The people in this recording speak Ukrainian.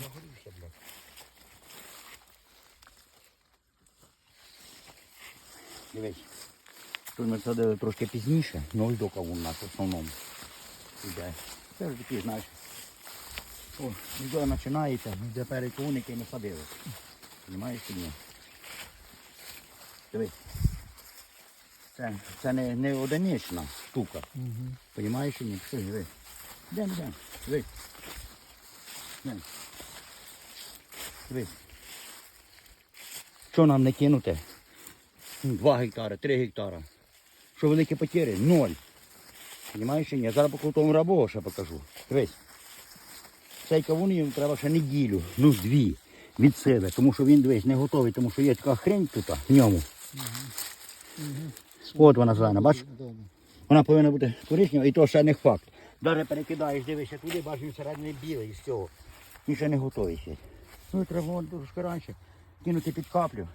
нагорівся, блядь. Дивись, тут ми садили трошки пізніше, ну ось до кавун у нас в основному іде. Це вже такі, знаєш. О, ніде починається, де перед кавун, який ми садили. Понимаєш чи ні? Дивись. Це, це не, не одинична штука. Угу. Понимаєш чи ні? Що, дивись. Дивись. Дивись. Диви. Що нам не кинути? Ну, Два гектари, три гектара. Що великі потери? Ноль. Понимаєш ні? Я зараз по тому рабого ще покажу. Дивись. Цей кавун їм треба ще неділю, ну дві від себе, тому що він дивись, не готовий, тому що є така хрень тут в ньому. От вона зелена, бачиш? Вона повинна бути коричнева, і то ще не факт. Даже перекидаєш, дивишся туди, бачиш, він всередині білий з цього. Він ще не готовий ще. Ну, треба було трошки раніше кинути під каплю.